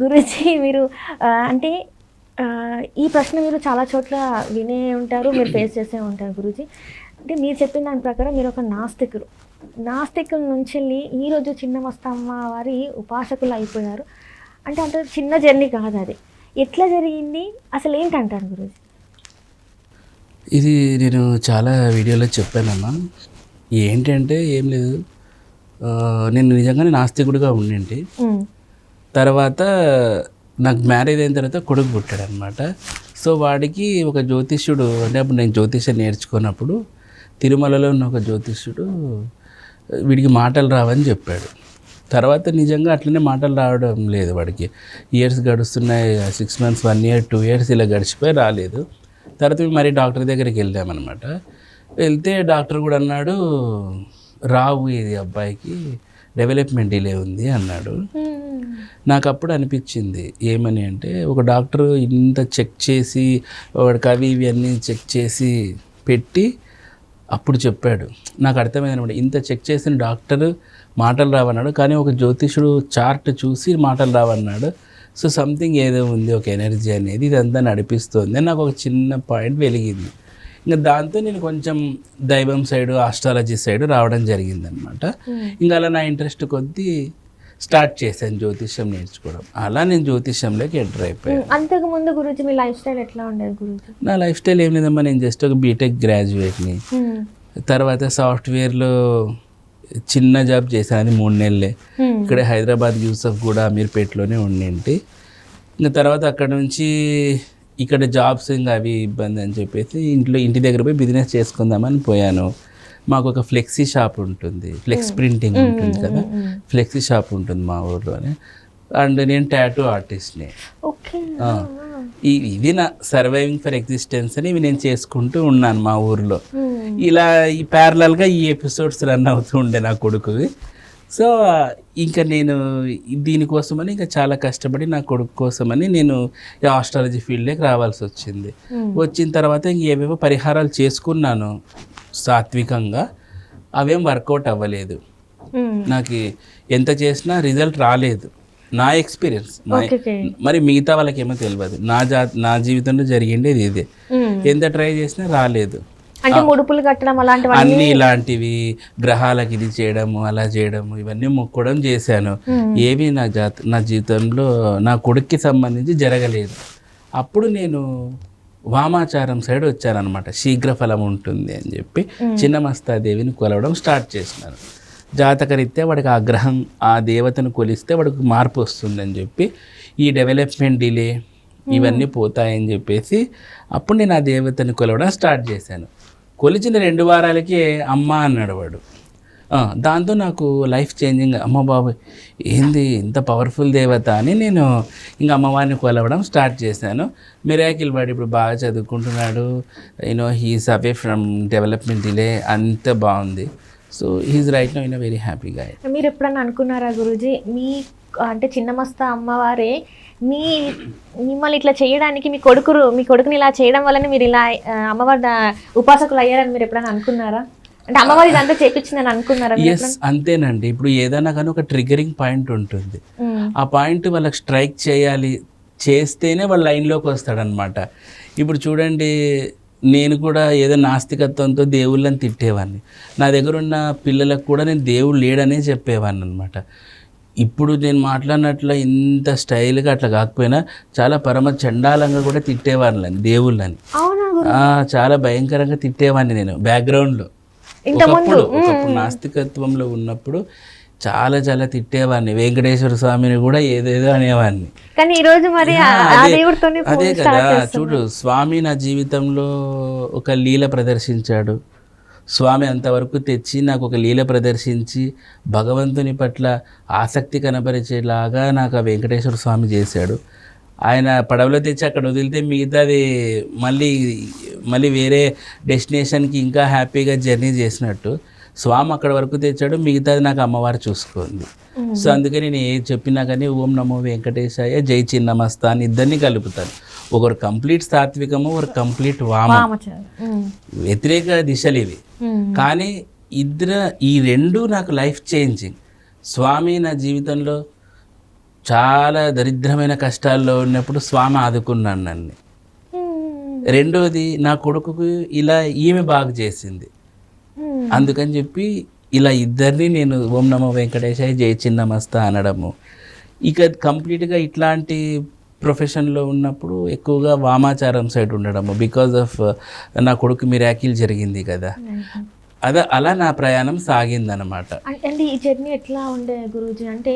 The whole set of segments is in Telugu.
గురుజీ మీరు అంటే ఈ ప్రశ్న మీరు చాలా చోట్ల వినే ఉంటారు మీరు ఫేస్ చేసే ఉంటారు గురుజీ. అంటే మీరు చెప్పిన దాని ప్రకారం మీరు ఒక నాస్తికులు. నాస్తికుల నుంచి వెళ్ళి ఈరోజు చిన్న మస్తమ్మ వారి ఉపాసకులు అయిపోయారు. అంటే అంత చిన్న జర్నీ కాదు అది. ఎట్లా జరిగింది? అసలు ఏంటంటారు గురుజీ? ఇది నేను చాలా వీడియోలో చెప్పానమ్మా. ఏంటంటే ఏం లేదు. నేను నిజంగానే నాస్తికుడిగా ఉండింటి. తర్వాత నాకు మ్యారేజ్ అయిన తర్వాత కొడుకు పుట్టాడు అనమాట సో వాడికి ఒక జ్యోతిష్యుడు అంటే అప్పుడు నేను జ్యోతిష్యం నేర్చుకున్నప్పుడు తిరుమలలో ఉన్న ఒక జ్యోతిష్యుడు వీడికి మాటలు రావని చెప్పాడు. తర్వాత నిజంగా అట్లనే మాటలు రావడం లేదు వాడికి. Years గడుస్తున్నాయి six months one year two years ఇలా గడిచిపోయి రాలేదు. తర్వాత మేము మరి డాక్టర్ దగ్గరికి వెళ్ళామన్నమాట వెళ్తే డాక్టర్ కూడా అన్నాడు రావు ఇది అబ్బాయికి. డెవలప్మెంట్ డిలే ఉంది అన్నాడు. నాకు అప్పుడు అనిపించింది ఏమని అంటే ఒక డాక్టర్ ఇంత చెక్ చేసి వాడికి అవి ఇవి అన్నీ చెక్ చేసి పెట్టి అప్పుడు చెప్పాడు. నాకు అర్థమైంది అనమాట ఇంత చెక్ చేసిన డాక్టర్ మాటలు రావన్నాడు కానీ ఒక జ్యోతిషుడు చార్ట్ చూసి మాటలు రావన్నాడు. సో సంథింగ్ ఏదో ఉంది ఒక ఎనర్జీ అనేది ఇదంతా నడిపిస్తుంది నాకు ఒక చిన్న పాయింట్ వెలిగింది. ఇంకా దాంతో నేను కొంచెం దైవం సైడ్ ఆస్ట్రాలజీ సైడ్ రావడం జరిగిందనమాట ఇంకా అలా నా ఇంట్రెస్ట్ కొద్దీ స్టార్ట్ చేశాను జ్యోతిష్యం నేర్చుకోవడం. అలా నేను జ్యోతిష్యంలోకి ఎంటర్ అయిపోయాను. అంతకు ముందు గురుజీ మీ లైఫ్ స్టైల్ ఎట్లా ఉండేది గురుజీ? నా లైఫ్ స్టైల్ ఏం లేదమ్మా నేను జస్ట్ ఒక బీటెక్ గ్రాడ్యుయేట్ని తర్వాత సాఫ్ట్వేర్లో చిన్న జాబ్ చేశాను అది మూడు నెలలే. ఇక్కడే హైదరాబాద్ యూసఫ్ కూడా అమీర్పేటలోనే ఉండింటి. ఇంకా తర్వాత అక్కడ నుంచి ఇక్కడ జాబ్స్ ఇంకా అవి ఇబ్బంది అని చెప్పేసి ఇంట్లో ఇంటి దగ్గర పోయి బిజినెస్ చేసుకుందామని పోయాను. మాకు ఒక ఫ్లెక్సీ షాప్ ఉంటుంది. ఫ్లెక్స్ ప్రింటింగ్ ఉంటుంది కదా. ఫ్లెక్సీ షాప్ ఉంటుంది మా ఊర్లోనే అండ్ నేను టాటూ ఆర్టిస్ట్ని ఇది నా సర్వైవింగ్ ఫర్ ఎగ్జిస్టెన్స్ అని ఇవి నేను చేసుకుంటూ ఉన్నాను మా ఊర్లో. ఇలా ఈ ప్యారలల్గా ఈ ఎపిసోడ్స్ రన్ అవుతూ ఉండే నా కొడుకువి. సో ఇంకా నేను దీనికోసమని ఇంకా చాలా కష్టపడి నా కొడుకు కోసమని నేను ఆస్ట్రాలజీ ఫీల్డ్లోకి రావాల్సి వచ్చింది. ఉమ్, వచ్చిన తర్వాత ఇంక ఏవేవో పరిహారాలు చేసుకున్నాను సాత్వికంగా అవేం వర్కౌట్ అవ్వలేదు. ఉమ్, నాకు ఎంత చేసినా రిజల్ట్ రాలేదు. నా ఎక్స్పీరియన్స్ మరి మిగతా వాళ్ళకి ఏమో తెలియదు. నా జా నా జీవితంలో జరిగిండేది ఇదే. ఉమ్. ఎంత ట్రై చేసినా రాలేదు. అంటే ముడుపులు కట్టడం అలాంటివి అన్ని ఇలాంటివి గ్రహాలకి ఇది చేయడము అలా చేయడము ఇవన్నీ మొక్కడం చేశాను. ఏవి నా జాత నా జీవితంలో నా కొడుక్కి సంబంధించి జరగలేదు. అప్పుడు నేను వామాచారం సైడ్ వచ్చానమాట శీఘ్ర ఫలం ఉంటుంది అని చెప్పి చిన్నమస్తాదేవిని కొలవడం స్టార్ట్ చేసినాను. జాతకరీత్యా వాడికి ఆ గ్రహం ఆ దేవతను కొలిస్తే వాడికి మార్పు వస్తుంది అని చెప్పి ఈ డెవలప్మెంట్ డిలే ఇవన్నీ పోతాయని చెప్పేసి అప్పుడు నేను ఆ దేవతని కొలవడం స్టార్ట్ చేశాను. కొలిచిన రెండు వారాలకే అమ్మ అన్నాడు వాడు. దాంతో నాకు లైఫ్ చేంజింగ్ అమ్మ బాబు ఏంది ఇంత పవర్ఫుల్ దేవత అని నేను ఇంకా అమ్మవారిని కొలవడం స్టార్ట్ చేశాను. మిరాకిల్ వాడు ఇప్పుడు బాగా చదువుకుంటున్నాడు. You know he's away from development delay అంత బాగుంది. So he's right now in a very happy guy మీరు ఎప్పుడన్నా అనుకున్నారా గురూజీ మీ అంటే చిన్నమస్త అమ్మవారే మీ మిమ్మల్ని ఇట్లా చేయడానికి మీ కొడుకురు మీ కొడుకుని ఇలా చేయడం వల్లనే మీరు ఇలా అమ్మవారి ఉపాసకులు అయ్యారని మీరు ఎప్పుడైనా అనుకున్నారా? అంటే అమ్మవారి ఇదంతా చేపించిందని అనుకున్నారా ఎస్ అంతేనండి. ఇప్పుడు ఏదైనా కానీ ఒక ట్రిగరింగ్ పాయింట్ ఉంటుంది. ఆ పాయింట్ వాళ్ళకి స్ట్రైక్ చేయాలి చేస్తేనే వాళ్ళ లైన్లోకి వస్తాడనమాట ఇప్పుడు చూడండి నేను కూడా ఏదో నాస్తికత్వంతో దేవుళ్ళని తిట్టేవాడిని నా దగ్గర ఉన్న పిల్లలకు కూడా నేను దేవుడు లేడనే చెప్పేవాడిని అనమాట ఇప్పుడు నేను మాట్లాడినట్లు ఇంత స్టైల్గా అట్లా కాకపోయినా చాలా పరమ చండాలంగా కూడా తిట్టేవాళ్ళని దేవుళ్ళని. చాలా భయంకరంగా తిట్టేవాడిని నేను బ్యాక్గ్రౌండ్లో. ఒకప్పుడు ఒకప్పుడు నాస్తికత్వంలో ఉన్నప్పుడు చాలా చాలా తిట్టేవాడిని వెంకటేశ్వర స్వామిని కూడా ఏదేదో అనేవాడిని. కానీ ఈ రోజు మరి అదే- కదా చూడు స్వామి నా జీవితంలో ఒక లీల ప్రదర్శించాడు. స్వామి అంతవరకు తెచ్చి నాకు ఒక లీల ప్రదర్శించి భగవంతుని పట్ల ఆసక్తి కనబరిచేలాగా నాకు ఆ వెంకటేశ్వర స్వామి చేశాడు. ఆయన పడవలో తెచ్చి అక్కడ వదిలితే మిగతాది మళ్ళీ మళ్ళీ వేరే డెస్టినేషన్కి ఇంకా హ్యాపీగా జర్నీ చేసినట్టు స్వామి అక్కడ వరకు తెచ్చాడు. మిగతాది నాకు అమ్మవారు చూసుకుంది సో అందుకే నేను ఏ చెప్పినా కానీ ఓం నమో వెంకటేశాయ జై చిన్నమస్త అని ఇద్దరిని కలుపుతాను. ఒకరు కంప్లీట్ సాత్వికము ఒకరు కంప్లీట్ వామ. వ్యతిరేక దిశలు ఇవి. కానీ ఇద్దరు ఈ రెండు నాకు లైఫ్ చేంజింగ్ స్వామి నా జీవితంలో చాలా దరిద్రమైన కష్టాల్లో ఉన్నప్పుడు స్వామి ఆదుకున్నాను నన్ను. రెండోది నా కొడుకుకు ఇలా ఈమె బాగు చేసింది. అందుకని చెప్పి ఇలా ఇద్దరిని నేను ఓం నమో వెంకటేశాయ జై చిన్నమస్త అనడము. ఇక కంప్లీట్గా ఇట్లాంటి ప్రొఫెషన్లో ఉన్నప్పుడు ఎక్కువగా వామాచారం సైడ్ ఉండడము బికాజ్ ఆఫ్ నా కొడుకు మిరాకిల్ జరిగింది కదా. అదే అలా నా ప్రయాణం సాగిందనమాట అం- అంటే ఈ జర్నీ ఎట్లా ఉండే గురూజీ? అంటే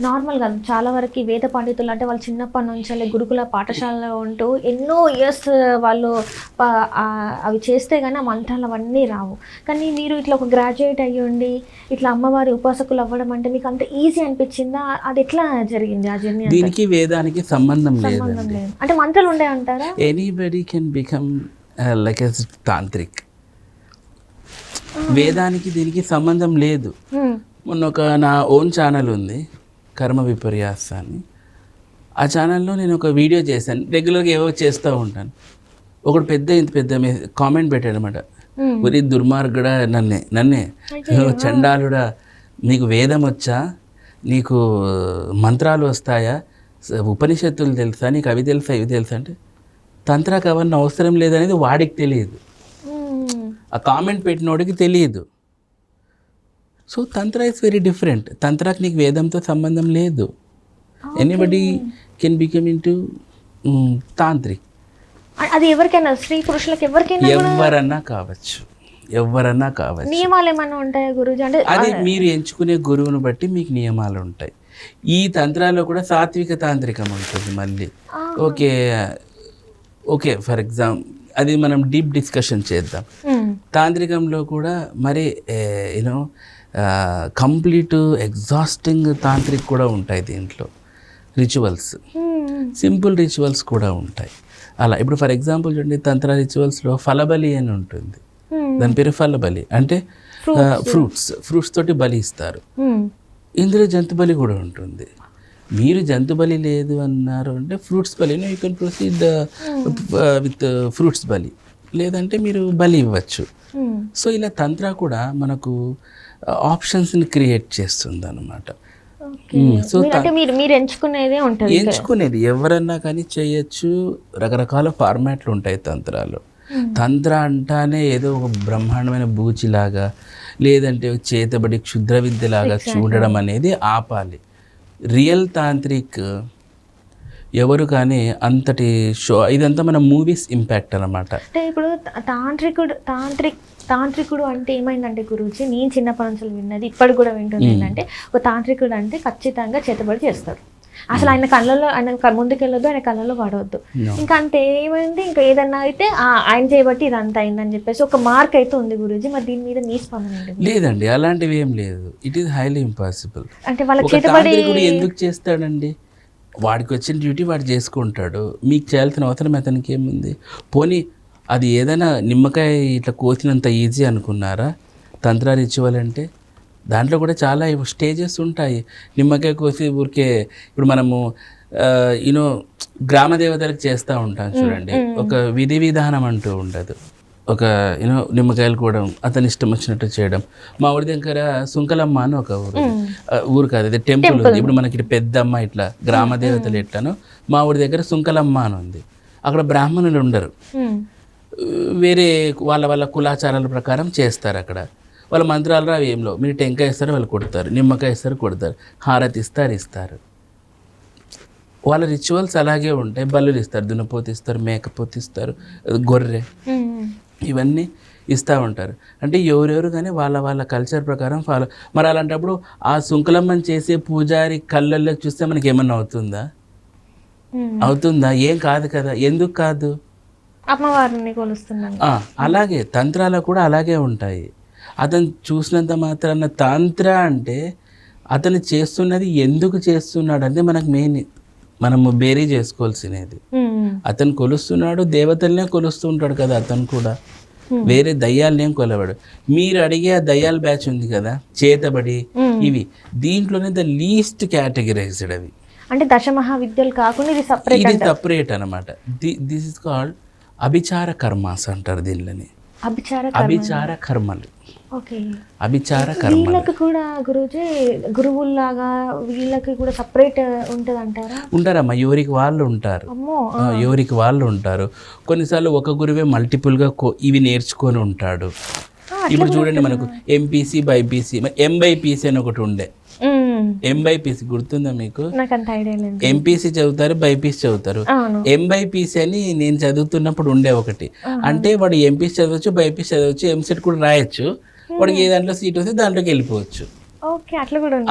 నార్మల్గా చాలా వరకు వేద పండితులు అంటే వాళ్ళు చిన్నప్పటి నుంచి గురుకుల పాఠశాలలో ఉంటూ ఎన్నో ఇయర్స్ వాళ్ళు అవి చేస్తే కానీ ఆ మంత్రాలు అవన్నీ రావు. కానీ మీరు ఇట్లా ఒక గ్రాడ్యుయేట్ అయ్యి ఉండి ఇట్లా అమ్మవారి ఉపాసకులు అవ్వడం అంటే మీకు అంత ఈజీ అనిపించిందా? అది ఎట్లా జరిగింది ఆ జర్నీ? దీనికి వేదానికి సంబంధం లేదు. అంటే మంత్రాలు ఉండే అంటారా? Anybody can become like a tantrik. వేదానికి దీనికి సంబంధం లేదు. మొన్న ఒక నా ఓన్ ఛానల్ ఉంది కర్మ విపర్యాస అని ఆ ఛానల్లో నేను ఒక వీడియో చేశాను రెగ్యులర్గా ఏవో చేస్తూ ఉంటాను. ఒకడు పెద్ద ఇంత పెద్ద కామెంట్ పెట్టాడు అనమాట. ఉరి దుర్మార్గుడా నన్నే నన్నే చండాలుడా నీకు వేదం వచ్చా? నీకు మంత్రాలు వస్తాయా? ఉపనిషత్తులు తెలుసా? నీకు అవి తెలుసా? ఇవి తెలుసా? అంటే తంత్రాకు అవన్నీ అవసరం లేదనేది వాడికి తెలియదు. ఆ కామెంట్ పెట్టినోడికి తెలియదు. So Tantra is very different తంత్రాకి నీకు వేదంతో సంబంధం లేదు. Anybody can become into tantrik అది ఎవరికైనా స్త్రీ పురుషులకు ఎవరికైనా ఎవరన్నా కావచ్చు. ఎవరన్నా కావచ్చు. నియమాలు ఏమైనా ఉంటాయా గురూజీ? అంటే అది మీరు ఎంచుకునే గురువును బట్టి మీకు నియమాలు ఉంటాయి. ఈ తంత్రాల్లో కూడా సాత్విక తాంత్రికం ఉంటుంది మళ్ళీ. ఓకే. ఓకే ఫర్ ఎగ్జాంపుల్ అది మనం డీప్ డిస్కషన్ చేద్దాం. తాంత్రికంలో కూడా మరి యూనో కంప్లీట్ ఎగ్జాస్టింగ్ తాంత్రిక్ కూడా ఉంటాయి దీంట్లో. రిచువల్స్. మ్మ్. సింపుల్ రిచువల్స్ కూడా ఉంటాయి. అలా ఇప్పుడు ఫర్ ఎగ్జాంపుల్ చూడండి తంత్ర రిచువల్స్లో ఫలబలి అని ఉంటుంది. మ్మ్. దాని పేరు ఫలబలి. అంటే ఫ్రూట్స్ ఫ్రూట్స్ తోటి బలి ఇస్తారు. మ్మ్. ఇందులో జంతు బలి కూడా ఉంటుంది. మీరు జంతు బలి లేదు అన్నారు అంటే ఫ్రూట్స్ బలి. You can proceed with fruits బలి. లేదంటే మీరు బలి ఇవ్వచ్చు. సో ఇలా తంత్ర కూడా మనకు ఆప్షన్స్ని క్రియేట్ చేస్తుంది అనమాట. సో మీరు మీరు మీరు ఎంచుకునేదే ఉంటుంది ఎంచుకునేది. ఎవరన్నా కానీ చేయొచ్చు. రకరకాల ఫార్మాట్లు ఉంటాయి తంత్రాలు. తంత్ర అంటానే ఏదో ఒక బ్రహ్మాండమైన బూచిలాగా లేదంటే చేతబడి క్షుద్ర విద్యలాగా చూడడం అనేది ఆపాలి. రియల్ తాంత్రిక్ ఎవరు కానీ అంతటి షో ఇదంతా మన మూవీస్ ఇంపాక్ట్ అన్నమాట. అంటే ఇప్పుడు తాంత్రికుడు తాంత్రిక్ తాంత్రికుడు అంటే ఏమైందంటే గురించి నేను చిన్నప్పటి నుంచి విన్నది ఇప్పటికి కూడా వింటుంది ఏంటంటే ఒక తాంత్రికుడు అంటే ఖచ్చితంగా చేతబడి చేస్తాడు అసలు ఆయన కళ్ళలో ఆయన ముందుకెళ్ళొద్దు ఆయన కళ్ళలో పడవద్దు. ఇంకా అంతే ఏమైంది? ఇంకా ఏదన్నా అయితే ఆయన చేయబట్టి ఇదంతా అయిందని చెప్పేసి ఒక మార్క్ అయితే ఉంది గురూజీ మరి దీని మీద మీ స్పందన లేదండి అలాంటివి ఏం లేదు. ఇట్ ఈస్ హైలీ ఇంపాసిబుల్ అంటే వాళ్ళ చేతబడి ఎందుకు చేస్తాడండి? వాడికి వచ్చిన డ్యూటీ వాడు చేసుకుంటాడు. మీకు చేయాల్సిన అవసరం అతనికి ఏముంది? పోనీ అది ఏదైనా నిమ్మకాయ ఇట్లా కోసినంత ఈజీ అనుకున్నారా? తంత్ర రిచువల్ అంటే దాంట్లో కూడా చాలా స్టేజెస్ ఉంటాయి. నిమ్మకాయ కోసి ఊరికే ఇప్పుడు మనము యూనో గ్రామ దేవతలకు చేస్తూ ఉంటాం చూడండి. ఒక విధి విధానం అంటూ ఉండదు. ఒక యూనో నిమ్మకాయలు కూడా అతని ఇష్టం వచ్చినట్టు చేయడం. మా ఊరి దగ్గర సుంకలమ్మ అని ఒక ఊరు ఊరు కాదు ఇది టెంపుల్ ఉంది. ఇప్పుడు మనకి పెద్దమ్మ ఇట్లా గ్రామ దేవతలు ఎట్లానో మా ఊరి దగ్గర సుంకలమ్మ అని ఉంది. అక్కడ బ్రాహ్మణులు ఉండరు. వేరే వాళ్ళ వాళ్ళ కులాచారాల ప్రకారం చేస్తారు అక్కడ. వాళ్ళ మంత్రాలు రావు ఏంలో మీరు టెంకాయ ఇస్తారు వాళ్ళు కొడతారు. నిమ్మకాయ ఇస్తారు కొడతారు. హారతి ఇస్తారు ఇస్తారు. వాళ్ళ రిచువల్స్ అలాగే ఉంటాయి. బల్లులు ఇస్తారు దున్నపోతు ఇస్తారు మేకపోతు ఇస్తారు గొర్రె. ఇవన్నీ ఇస్తూ ఉంటారు. అంటే ఎవరెవరు కానీ వాళ్ళ వాళ్ళ కల్చర్ ప్రకారం ఫాలో మరి అలాంటప్పుడు ఆ సుంకలమ్మని చేసే పూజారి కళ్ళల్లోకి చూస్తే మనకి ఏమన్నా అవుతుందా. అవుతుందా? ఏం కాదు కదా. ఎందుకు కాదు? అమ్మవారిని కొలుస్తున్నాను అలాగే తంత్రాలు కూడా అలాగే ఉంటాయి. అతను చూసినంత మాత్రాన తంత్ర అంటే అతను చేస్తున్నది ఎందుకు చేస్తున్నాడు అంటే మనకు మెయిన్ మనము బేరీ చేసుకోవాల్సినది. అతను కొలుస్తున్నాడు దేవతలనే కొలుస్తూ ఉంటాడు కదా అతను కూడా. వేరే దయ్యాలనే కొలవాడు? మీరు అడిగే ఆ దయ్యాల బ్యాచ్ ఉంది కదా చేతబడి ఇవి. దీంట్లోనే ద లీస్ట్ కేటగిరైజ్డ్ అవి. అంటే దశమహావిద్యలు కాకుండా ఇది సపరేట్ ఇది సపరేట్ అనమాట దిస్ ఇస్ కాల్డ్ అభిచార కర్మాస్ అంటారు దీనిలోని అభిచార అభిచార కర్మలు. అభిచార వీళ్ళకి కూడా గురూజీ గురువుల్లాగా వీళ్ళకి కూడా సపరేట్ ఉంటుంది అంటారా ఉంటారమ్మా ఎవరికి వాళ్ళు ఉంటారు. ఎవరికి వాళ్ళు ఉంటారు. కొన్నిసార్లు ఒక గురువే మల్టిపుల్గా ఇవి నేర్చుకొని ఉంటాడు. ఇప్పుడు చూడండి మనకు ఎంపీసీ బైపీసీ ఎంబైపీసీ అని ఒకటి ఉండే. ఎంబైపీసీ గుర్తుందా మీకు? ఎంపీసీ చదువుతారు బైపీసీ చదువుతారు. ఎంబైపీసీ అని నేను చదువుతున్నప్పుడు ఉండే ఒకటి. అంటే వాడు ఎంపీసీ చదవచ్చు బైపీసీ చదవచ్చు ఎంసెట్ కూడా రాయొచ్చు. వాడికి ఏ దాంట్లో సీట్ వస్తే దాంట్లోకి వెళ్ళిపోవచ్చు.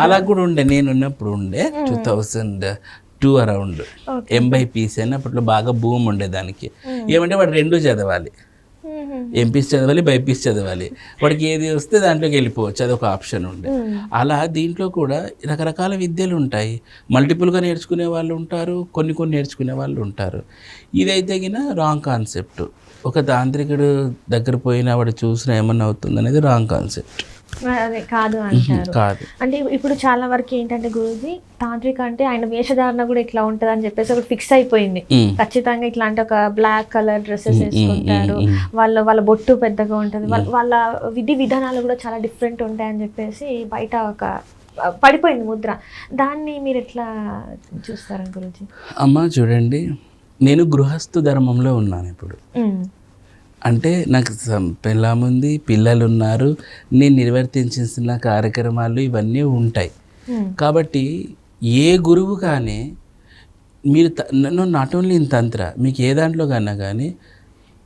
అలా కూడా ఉండే నేను ఉన్నప్పుడు ఉండే two thousand two around MBiPC అని అప్పట్లో బాగా భూమి ఉండే దానికి ఏమంటే వాడు రెండు చదవాలి. ఎంపీసీ చదవాలి? బైపీసీ చదవాలి. వాడికి ఏది వస్తే దాంట్లోకి వెళ్ళిపోవచ్చు. అదొక ఆప్షన్ ఉండే. మ్మ్. అలా దీంట్లో కూడా రకరకాల విద్యలు ఉంటాయి. మల్టిపుల్గా నేర్చుకునే వాళ్ళు ఉంటారు. కొన్ని కొన్ని నేర్చుకునే వాళ్ళు ఉంటారు. ఇదైతే గిన రాంగ్ కాన్సెప్ట్ ఒక తాంత్రికుడు దగ్గర పోయినా వాడు చూసినా ఏమన్నా అవుతుంది అనేది రాంగ్ కాన్సెప్ట్ అదే కాదు అంటారు. కాదు. అంటే ఇప్పుడు చాలా వరకు ఏంటంటే గురూజీ తాంత్రిక అంటే ఆయన వేషధారణ కూడా ఇట్లా ఉంటది అని చెప్పేసి ఒకటి ఫిక్స్ అయిపోయింది. ఖచ్చితంగా ఇట్లాంటి ఒక బ్లాక్ కలర్ డ్రెస్సెస్ వేసుకుంటారు. వాళ్ళ వాళ్ళ బొట్టు పెద్దగా ఉంటుంది. వాళ్ళ విధి విధానాలు కూడా చాలా డిఫరెంట్ ఉంటాయని చెప్పేసి బయట ఒక పడిపోయింది ముద్ర. దాన్ని మీరు ఎట్లా చూస్తారు గురుజీ? అమ్మ చూడండి. నేను గృహస్థు ధర్మంలో ఉన్నాను ఇప్పుడు. అంటే నాకు సం- పెళ్ళాం ఉంది పిల్లలు ఉన్నారు నేను నిర్వర్తించిన కార్యక్రమాలు ఇవన్నీ ఉంటాయి. కాబట్టి ఏ గురువు కానీ మీరు నన్ను నాట్ ఓన్లీ ఇన్ తంత్ర మీకు ఏ దాంట్లో కన్నా కానీ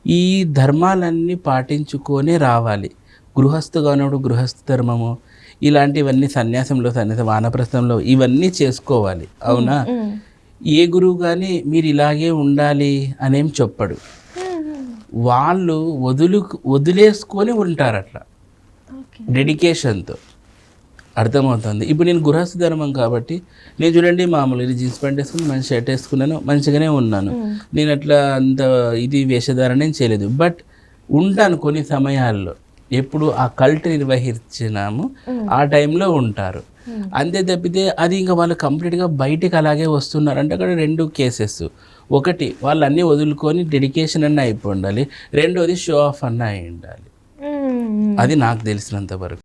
ఈ ధర్మాలన్నీ పాటించుకొనే రావాలి. గృహస్థుగా ఉన్నప్పుడు గృహస్థ ధర్మము ఇలాంటివన్నీ సన్యాసంలో సన్యాసం వానప్రస్థంలో ఇవన్నీ చేసుకోవాలి. అవునా? ఏ గురువు కానీ మీరు ఇలాగే ఉండాలి అనేం చెప్పడు. వాళ్ళు వదులు వదిలేసుకొని ఉంటారు అట్లా డెడికేషన్తో అర్థమవుతుంది. ఇప్పుడు నేను గృహస్థ ధర్మం కాబట్టి నేను చూడండి మామూలుగా జీన్స్ ప్యాంట్ వేసుకుని మంచి షర్ట్ వేసుకున్నాను మంచిగానే ఉన్నాను. నేను అట్లా అంత ఇది వేషధారణ చేయలేదు. బట్ ఉంటాను కొన్ని సమయాల్లో. ఎప్పుడు ఆ కల్ట్ నిర్వహించినాము ఆ టైంలో ఉంటారు. అంతే తప్పితే అది ఇంకా వాళ్ళు కంప్లీట్గా బయటికి అలాగే వస్తున్నారు. అంటే అక్కడ రెండు కేసెస్. ఒకటి వాళ్ళు అన్నీ వదులుకొని డెడికేషన్ అన్న అయిపోయి ఉండాలి రెండోది షో ఆఫ్ అన్న అయి ఉండాలి అది నాకు తెలిసినంత వరకు.